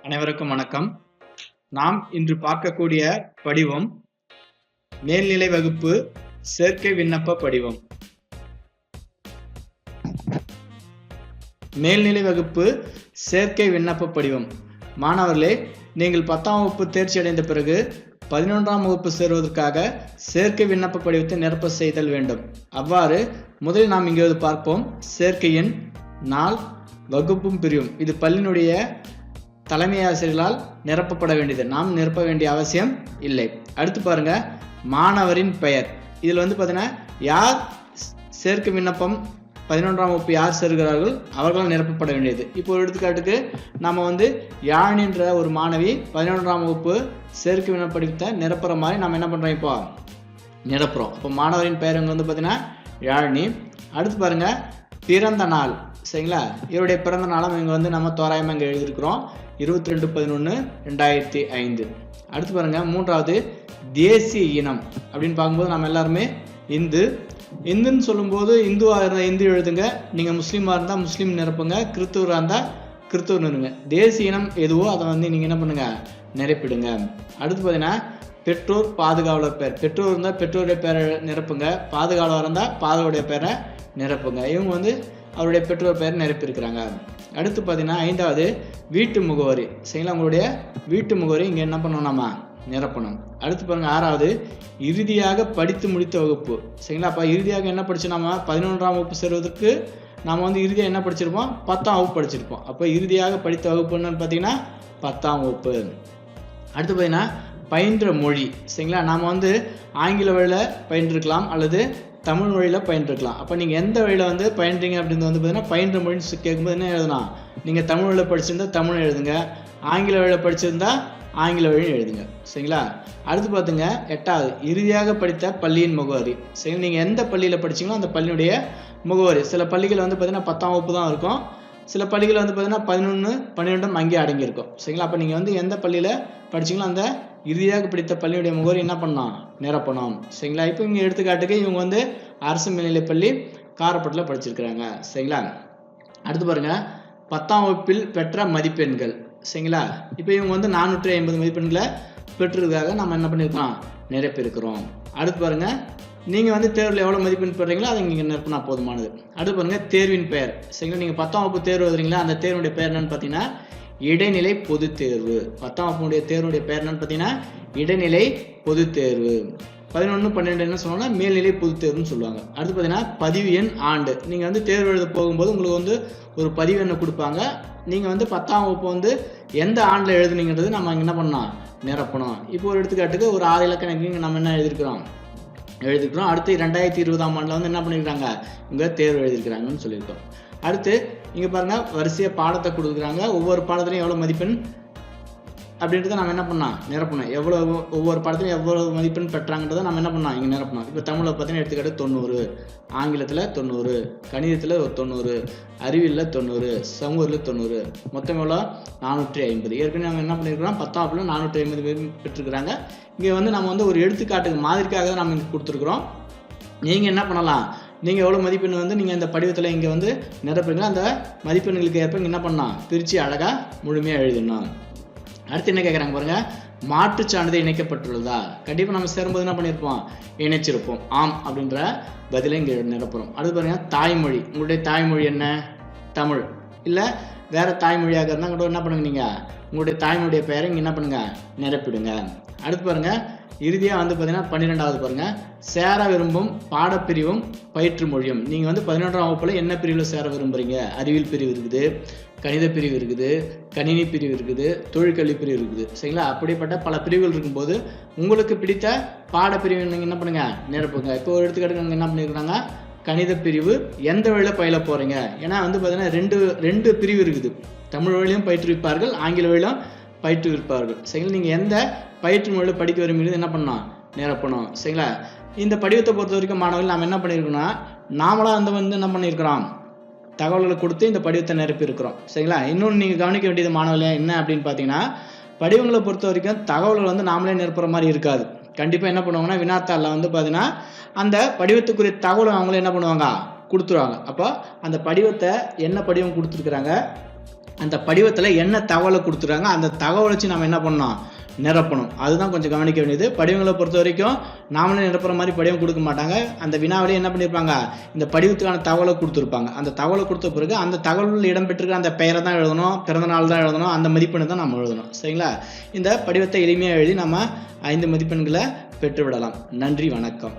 அனைவருக்கும் வணக்கம். நாம் இன்று பார்க்கக்கூடிய படிவம் மேல்நிலை வகுப்பு சேர்க்கை விண்ணப்ப படிவம். மேல்நிலை வகுப்பு சேர்க்கை விண்ணப்ப படிவம். மாணவர்களே நீங்கள் பத்தாம் வகுப்பு தேர்ச்சி அடைந்த பிறகு பதினொன்றாம் வகுப்பு சேருவதற்காக சேர்க்கை விண்ணப்ப படிவத்தை நிரப்ப செய்தல் வேண்டும். அவ்வாறு முதலில் நாம் இங்கே பார்ப்போம். சேர்க்கையின் நாள் வகுப்பும் பிரிவும். இது பள்ளியினுடைய தலைமை ஆசிரியர்களால் நிரப்பப்பட வேண்டியது. நாம் நிரப்ப வேண்டிய அவசியம் இல்லை. அடுத்து பாருங்க மாணவரின் பெயர். இதில் வந்து பார்த்தீங்கன்னா யார் சேர்க்கை விண்ணப்பம் பதினொன்றாம் வகுப்பு யார் சேர்கிறார்கள் அவர்களால் நிரப்பப்பட வேண்டியது. இப்போ ஒரு எடுத்துக்காட்டுக்கு நம்ம வந்து யாழினின்ற ஒரு மாணவி பதினொன்றாம் வகுப்பு சேர்க்கை விண்ணப்படித்த நிரப்புற மாதிரி நம்ம என்ன பண்ணுறோம் இப்போ? நிரப்புறோம். இப்போ மாணவரின் பெயர் இங்கே வந்து பார்த்தீங்கன்னா யாழினி. அடுத்து பாருங்க பிறந்த நாள். சரிங்களா? இவருடைய பிறந்த நாளும் இங்கே வந்து நம்ம தோராயமாக இங்கே எழுதியிருக்கிறோம். இருபத்தி ரெண்டு பதினொன்று ரெண்டாயிரத்தி ஐந்து. அடுத்து பாருங்க மூன்றாவது தேசிய இனம். அப்படின்னு பார்க்கும்போது நம்ம எல்லாருமே இந்து இந்துன்னு சொல்லும்போது இந்துவாக இருந்தால் இந்து எழுதுங்க நீங்கள் முஸ்லீமாக இருந்தால் முஸ்லீம் நிரப்புங்க கிறிஸ்துவராக இருந்தால் கிறிஸ்துவர் நிறுங்க தேசிய இனம் எதுவோ அதை வந்து நீங்கள் என்ன பண்ணுங்க? நிரப்பிடுங்க. அடுத்து பார்த்தீங்கன்னா பெற்றோர் பாதுகாவலர் பேர். பெற்றோர் இருந்தால் பெற்றோருடைய பேரை நிரப்புங்க பாதுகாவலர் இருந்தால் பாதுகாவுடைய பேரை நிரப்புங்க. இவங்க வந்து அவருடைய பெற்றோர் பேரை நிரப்பியிருக்கிறாங்க. அடுத்து பார்த்தீங்கன்னா ஐந்தாவது வீட்டு முகவரி. சரிங்களா? உங்களுடைய வீட்டு முகவரி இங்கே என்ன பண்ணணும் நம்ம நிரப்பணும். அடுத்து பாருங்க ஆறாவது இறுதியாக படித்து முடித்த வகுப்பு. சரிங்களா? அப்போ இறுதியாக என்ன படிச்சு நம்ம பதினொன்றாம் வகுப்பு சேர்வதற்கு நாம் வந்து இறுதியாக என்ன படிச்சிருப்போம்? பத்தாம் வகுப்பு படிச்சிருப்போம். அப்போ இறுதியாக படித்த வகுப்புன்னு பார்த்தீங்கன்னா பத்தாம் வகுப்பு. அடுத்து பார்த்தீங்கன்னா பயின்ற மொழி. சரிங்களா? நாம் வந்து ஆங்கில வழியில் பயின்றிருக்கலாம் அல்லது தமிழ் வழியில் பயின்றிருக்கலாம். அப்போ நீங்கள் எந்த வழியில் வந்து பயின்றீங்க அப்படின்றது வந்து பார்த்தீங்கன்னா பயின்ற மொழின்னு கேட்கும்போது என்ன எழுதலாம்? நீங்கள் தமிழ் வழியில் படிச்சிருந்தா தமிழ் எழுதுங்க. ஆங்கில வழியில் படிச்சிருந்தா ஆங்கில வழியும் எழுதுங்க. சரிங்களா? அடுத்து பார்த்துங்க. எட்டாவது இறுதியாக படித்த பள்ளியின் முகவரி. சரி நீங்கள் எந்த பள்ளியில் படிச்சீங்களோ அந்த பள்ளியுடைய முகவரி. சில பள்ளிகள் வந்து பார்த்தீங்கன்னா பத்தாம் வகுப்பு தான் இருக்கும். சில பள்ளிகள் வந்து பார்த்தீங்கன்னா பதினொன்று பன்னிரெண்டும் அங்கேயே அடங்கியிருக்கும். சரிங்களா? அப்போ நீங்கள் வந்து எந்த பள்ளியில் படிச்சீங்களோ அந்த இறுதியாக படித்த பள்ளியுடைய முகவரி என்ன பண்ணலாம் நிரப்பணும் சரிங்களா? இப்போ இங்கே எடுத்துக்காட்டுக்கு இவங்க வந்து அரசு மேல்நிலைப் பள்ளி காரப்பட்டில் படிச்சிருக்கிறாங்க. சரிங்களா? அடுத்து பாருங்கள் பத்தாம் வகுப்பில் பெற்ற மதிப்பெண்கள். சரிங்களா? இப்போ இவங்க வந்து நானூற்றி ஐம்பது மதிப்பெண்களை பெற்றதுக்காக நம்ம என்ன பண்ணியிருக்கோம் நிரப்பியிருக்கிறோம் அடுத்து பாருங்க நீங்கள் வந்து தேர்வில் எவ்வளோ மதிப்பெண் பெறுறீங்களோ அதை இங்கே நிரப்பினா போதுமானது. அடுத்து பாருங்கள் தேர்வின் பெயர். சரிங்களா? நீங்கள் பத்தாம் வகுப்பு தேர்வு எழுதுறீங்களா? அந்த தேர்வுடைய பெயர் என்னென்னு பார்த்தீங்கன்னா இடைநிலை பொது தேர்வு. பத்தாம் வகுப்புடைய தேர்வுடைய பெயர் என்னன்னு பார்த்தீங்கன்னா இடைநிலை பொது தேர்வு. பதினொன்று பன்னெண்டு என்ன சொன்னோம்னா மேல்நிலை பொது தேர்வுன்னு சொல்லுவாங்க. அடுத்து பார்த்தீங்கன்னா பதிவு எண் ஆண்டு. நீங்கள் வந்து தேர்வு எழுத போகும்போது உங்களுக்கு வந்து ஒரு பதிவு எண்ணை கொடுப்பாங்க. நீங்கள் வந்து பத்தாம் வகுப்பு வந்து எந்த ஆண்டில் எழுதுனீங்கிறது நம்ம என்ன பண்ணலாம்? நிரப்பணும். இப்போ ஒரு எடுத்துக்காட்டுக்கு ஒரு ஆறு இலக்கணக்கு நம்ம என்ன எழுதியிருக்கிறோம்? எழுதிக்கிறோம் அடுத்து ரெண்டாயிரத்தி இருபதாம் ஆண்டில் வந்து என்ன பண்ணியிருக்காங்க? இங்கே தேர்வு எழுதியிருக்கிறாங்கன்னு சொல்லியிருக்கோம். அடுத்து இங்கே பாருங்க வரிசையாக பாடத்தை கொடுக்குறாங்க. ஒவ்வொரு பாடத்துலையும் எவ்வளோ மதிப்பெண் அப்படின்றத நம்ம என்ன பண்ணலாம்? நிரப்பணும் எவ்வளோ ஒவ்வொரு படத்துலையும் எவ்வளோ மதிப்பெண் பெற்றாங்கன்றதை நம்ம என்ன பண்ணலாம்? இங்கே நிரப்பணும் இப்போ தமிழில் பார்த்தீங்கன்னா எடுத்துக்காட்டு தொண்ணூறு ஆங்கிலத்தில் தொண்ணூறு கணிதத்தில் ஒரு தொண்ணூறு அறிவியலில் தொண்ணூறு சமூகத்தில் தொண்ணூறு. மொத்தம் எவ்வளோ நானூற்றி ஐம்பது. ஏற்கனவே நம்ம என்ன பண்ணியிருக்கிறோம் பத்தாம் நானூற்றி ஐம்பது பேர் பெற்றிருக்கிறாங்க. இங்கே வந்து நம்ம வந்து ஒரு எடுத்துக்காட்டுக்கு மாதிரிக்காக தான் நம்ம இங்கே கொடுத்துருக்குறோம். நீங்கள் என்ன பண்ணலாம்? நீங்கள் எவ்வளோ மதிப்பெண் வந்து நீங்கள் இந்த படிவத்தில் இங்கே வந்து நிரப்புறீங்களோ அந்த மதிப்பெண்களுக்கு ஏற்ப இங்கே என்ன பண்ணலாம்? பிரித்து அழகாக முழுமையாக எழுதணும். அடுத்து என்ன கேட்குறாங்க பாருங்க? மாற்றுச் சான்றிதழ் இணைக்கப்பட்டுள்ளதா? கண்டிப்பாக நம்ம சேரும்போது என்ன பண்ணியிருப்போம்? இணைச்சிருப்போம். ஆம் அப்படின்ற பதிலை இங்கே நிரப்புறோம் அடுத்து பாருங்க தாய்மொழி. உங்களுடைய தாய்மொழி என்ன? தமிழ். இல்லை வேற தாய்மொழியாக இருந்தால் கூட என்ன பண்ணுங்க நீங்கள் உங்களுடைய தாயினுடைய பெயரை இங்கே என்ன பண்ணுங்க? நிரப்பிடுங்க. அடுத்து பாருங்க இறுதியாக வந்து பார்த்தீங்கன்னா பன்னிரெண்டாவது பாருங்க. சேர விரும்பும் பாடப்பிரிவும் பயிற்று மொழியும். நீங்கள் வந்து பதினொன்றாம் வகுப்பில் என்ன பிரிவில் சேர விரும்புகிறீங்க அறிவியல் பிரிவு இருக்குது கணித பிரிவு இருக்குது கணினி பிரிவு இருக்குது தொழிற்கல்வி பிரிவு இருக்குது. சரிங்களா? அப்படிப்பட்ட பல பிரிவுகள் இருக்கும்போது உங்களுக்கு பிடித்த பாடப்பிரிவு நீங்கள் என்ன பண்ணுங்கள் நிரப்புங்க. இப்போ ஒரு எடுத்துக்காட்டுக்கு என்ன பண்ணியிருக்கிறாங்க கணித பிரிவு எந்த வழியில் பயில போகிறீங்க ஏன்னா வந்து பார்த்தீங்கன்னா ரெண்டு ரெண்டு பிரிவு இருக்குது. தமிழ் வழியிலும் பயிற்றுவிப்பார்கள் ஆங்கில வழியிலும் பயிற்றுவிப்பார்கள். சரிங்களா? நீங்கள் எந்த பயிற்று மொழியில் படிக்க விரும்புகிறது என்ன பண்ணலாம்? நிரப்பணும் சரிங்களா? இந்த படிவத்தை பொறுத்த வரைக்கும் மாணவர்கள் நாம் என்ன பண்ணியிருக்கோம்னா நாமளாக வந்து வந்து என்ன பண்ணியிருக்கிறோம்? தகவல்களை கொடுத்து இந்த படிவத்தை நிரப்பியிருக்கிறோம். சரிங்களா? இன்னொன்று நீங்கள் கவனிக்க வேண்டியது மாணவர்கள் என்ன அப்படின்னு பார்த்தீங்கன்னா படிவங்களை பொறுத்த வரைக்கும் தகவல்கள் வந்து நாமளே நிரப்புற மாதிரி இருக்காது. கண்டிப்பாக என்ன பண்ணுவாங்கன்னா வினாத்தாளில் வந்து பார்த்தீங்கன்னா அந்த படிவத்துக்குரிய தகவலை அவங்களும் என்ன பண்ணுவாங்க? கொடுத்துருவாங்க. அப்போ அந்த படிவத்தை என்ன படிவம் கொடுத்துருக்குறாங்க? அந்த படிவத்தில் என்ன தகவலை கொடுத்துருக்காங்க? அந்த தகவலை வச்சு நம்ம என்ன பண்ணோம் நிரப்பணும். அதுதான் கொஞ்சம் கவனிக்க வேண்டியது. படிவங்களை பொறுத்த வரைக்கும் நாமளே நிரப்புற மாதிரி படிவம் கொடுக்க மாட்டாங்க. அந்த வினாவிலே என்ன பண்ணியிருப்பாங்க இந்த படிவத்துக்கான தகவலை கொடுத்துருப்பாங்க. அந்த தகவலை கொடுத்த பிறகு அந்த தகவலில் இடம்பெற்றிருக்க அந்த பெயரை தான் எழுதணும் பிறந்த நாள் தான் எழுதணும் அந்த மதிப்பெண்ணை தான் நம்ம எழுதணும். சரிங்களா? இந்த படிவத்தை எளிமையாக எழுதி நம்ம ஐந்து மதிப்பெண்களை பெற்றுவிடலாம். நன்றி வணக்கம்.